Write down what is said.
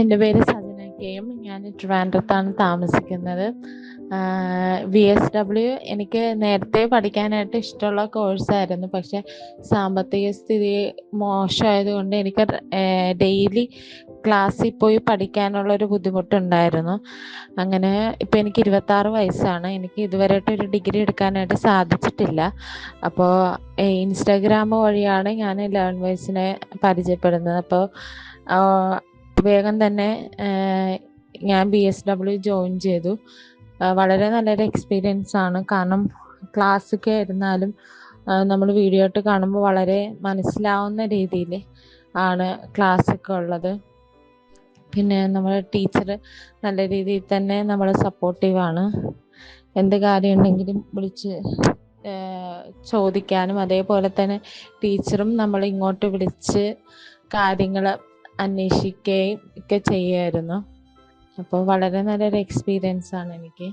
എന്റെ പേര് സജന കെയും ഞാൻ ട്രിവാൻഡ്രത്താണ് താമസിക്കുന്നത്. വി എസ് ഡബ്ല്യു എനിക്ക് നേരത്തെ പഠിക്കാനായിട്ട് ഇഷ്ടമുള്ള കോഴ്സായിരുന്നു പക്ഷെ സാമ്പത്തിക സ്ഥിതി മോശമായതുകൊണ്ട് എനിക്ക് ഡെയിലി ക്ലാസ്സിൽ പോയി പഠിക്കാനുള്ള പഠിക്കാനുള്ളൊരു ബുദ്ധിമുട്ടുണ്ടായിരുന്നു. അങ്ങനെ ഇപ്പം എനിക്ക് ഇരുപത്താറ് വയസ്സാണ്. എനിക്ക് ഇതുവരെയായിട്ട് ഒരു ഡിഗ്രി എടുക്കാനായിട്ട് സാധിച്ചിട്ടില്ല. അപ്പോൾ ഇൻസ്റ്റാഗ്രാം വഴിയാണ് ഞാൻ ലേൺ വൈസിനെ പരിചയപ്പെടുന്നത്. അപ്പോൾ വേഗം തന്നെ ഞാൻ ബി എസ് ഡബ്ല്യു ജോയിൻ ചെയ്തു. വളരെ നല്ലൊരു എക്സ്പീരിയൻസ് ആണ്. കാരണം ക്ലാസ്സൊക്കെ ആയിരുന്നാലും നമ്മൾ വീഡിയോ ഇട്ട് കാണുമ്പോൾ വളരെ മനസ്സിലാവുന്ന രീതിയിൽ ആണ് ക്ലാസ്സൊക്കെ ഉള്ളത്. പിന്നെ നമ്മുടെ ടീച്ചർ നല്ല രീതിയിൽ തന്നെ നമ്മളെ സപ്പോർട്ടീവാണ് എന്ത് കാര്യം ഉണ്ടെങ്കിലും വിളിച്ച് ചോദിക്കാനും അതേപോലെ തന്നെ ടീച്ചറും നമ്മളെ ഇങ്ങോട്ട് വിളിച്ച് കാര്യങ്ങൾ അന്വേഷിക്കുകയും ഒക്കെ ചെയ്യുമായിരുന്നു അപ്പോൾ വളരെ നല്ലൊരു എക്സ്പീരിയൻസ് ആണ് എനിക്ക്.